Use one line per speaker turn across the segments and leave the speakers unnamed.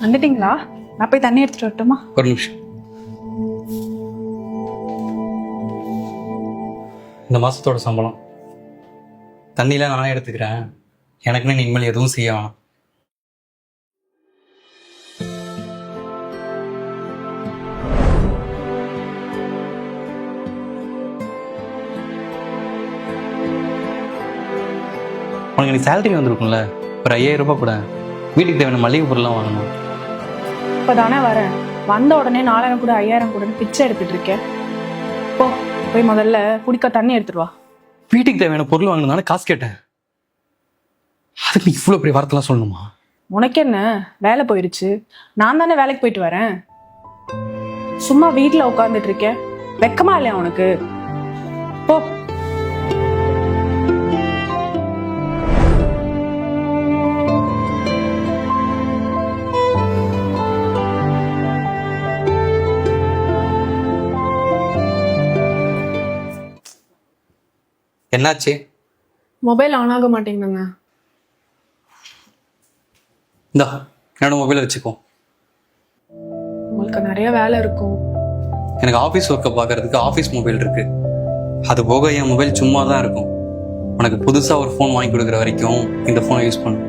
வந்துட்டீங்களா? நான் போய் தண்ணி எடுத்துட்டு வரட்டுமா?
ஒரு நிமிஷம். இந்த மாசத்தோட சம்பளம். தண்ணிலாம் நானே எடுத்துக்கிறேன். எனக்குன்னு இனிமேல் எதுவும் செய்ய வேணாம். உனக்கு நீ சேலரி வந்திருக்கும்ல. ஒரு ஐயாயிரம் ரூபாய் கூட. வீட்டுக்கு தேவையான மளிகை பொருள்லாம் வாங்கணும்.
இப்போதானே வரேன். வந்த உடனே நாலாயிரம் கூட ஐயாயிரம் கூட பிச்சை எடுத்துட்டு இருக்கேன். போ போய் முதல்ல குடிக்க தண்ணி எடுத்துட்டு வா.
வீட்டுக்கு தேவையான பொருள் வாங்கணும்னால காசு கேட்டேன். அதுக்கு இவ்வளோ பெரிய வார்த்தைலாம் சொல்லணுமா?
உனக்கு என்ன? வேலை போயிருச்சு. நான் தானே வேலைக்கு போயிட்டு வரேன். சும்மா வீட்டில் உட்காந்துட்டு இருக்கேன். வெக்கமா இல்லையா உனக்கு? போ.
என்னாச்சு?
மொபைல் ஆன் ஆக மாட்டேங்குதுங்க.
இந்தா என்னோட மொபைலை வச்சுக்கோ.
உங்களுக்கு நிறைய வேலை இருக்கும்.
எனக்கு ஆஃபீஸ் ஒர்க்கை பார்க்கறதுக்கு ஆஃபீஸ் மொபைல் இருக்கு. அது போக என் மொபைல் சும்மா தான் இருக்கும். உனக்கு புதுசாக ஒரு ஃபோன் வாங்கி கொடுக்குற வரைக்கும் இந்த ஃபோனை யூஸ் பண்ணு.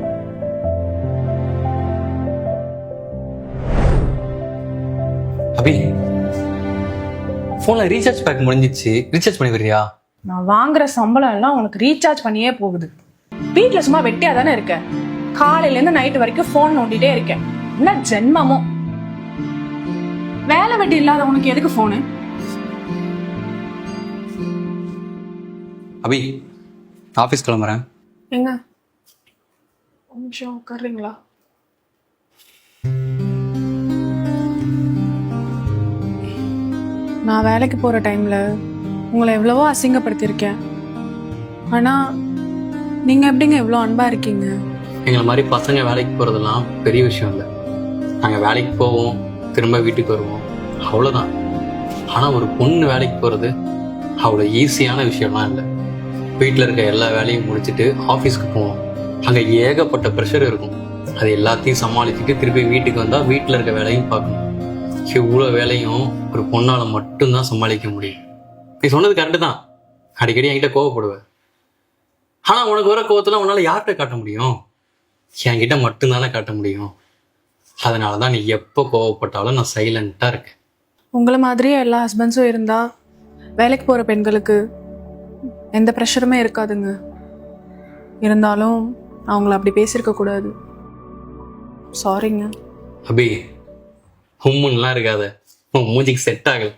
அபி ஃபோனில் ரீசார்ஜ் பேக் முடிஞ்சிச்சு. ரீசார்ஜ் பண்ணி வரியா
நான் வாங்குற சம்பளம் எல்லாம் உனக்கு ரீசார்ஜ் பண்ணியே போகுது. வீட்டில் சும்மா வெட்டியா தானே இருக்கேன் காலையிலேருந்து நைட்டு வரைக்கும் ஃபோன் நோண்டிட்டே இருக்கேன் என்ன ஜென்மமோ? வேலை வெட்டி இல்லாத உனக்கு எதுக்கு ஃபோனு
அபி ஆஃபீஸ் கிளம்புறேன்.
எங்க? ஒரு நிமிஷம் உட்காருங்களா நான் வேலைக்கு போகிற டைமில் உங்களை எவ்வளவோ அசிங்கப்படுத்தியிருக்கேன். ஆனால் நீங்கள் எப்படிங்க இவ்வளோ அன்பாக இருக்கீங்க?
எங்களை மாதிரி பசங்க வேலைக்கு போகிறதெல்லாம் பெரிய விஷயம் இல்லை. நாங்கள் வேலைக்கு போவோம் திரும்ப வீட்டுக்கு வருவோம். அவ்வளோதான் ஆனால் ஒரு பொண்ணு வேலைக்கு போகிறது அவ்வளோ ஈஸியான விஷயம்லாம் இல்லை. வீட்டில் இருக்க எல்லா வேலையும் முடிச்சுட்டு ஆஃபீஸ்க்கு போவோம். அங்கே ஏகப்பட்ட ப்ரெஷர் இருக்கும். அது எல்லாத்தையும் சமாளிச்சுட்டு திருப்பி வீட்டுக்கு வந்தால் வீட்டில் இருக்க வேலையும் பார்க்கணும். இவ்வளோ வேலையும் ஒரு பொண்ணால் மட்டும்தான் சமாளிக்க முடியும். நீ சொன்னது கரெக்டு தான். அடிக்கடி என்கிட்ட கோவப்படுவேன் ஆனால் உனக்கு வர கோவத்தில் உன்னால் யார்கிட்ட காட்ட முடியும்? என்கிட்ட மட்டும்தானே காட்ட முடியும். அதனால தான் நீ எப்போ கோவப்பட்டாலும் நான் சைலண்ட்டாக இருக்கேன்.
உங்களை மாதிரியே எல்லா ஹஸ்பண்ட்ஸும் இருந்தால் வேலைக்கு போகிற பெண்களுக்கு எந்த ப்ரெஷருமே இருக்காதுங்க. இருந்தாலும் நான் உங்களை அப்படி பேசியிருக்க கூடாது. சாரிங்க
அபி ஹும்முன்னுலாம் இருக்காத. உன் மூஞ்சிக்கு செட் ஆகல.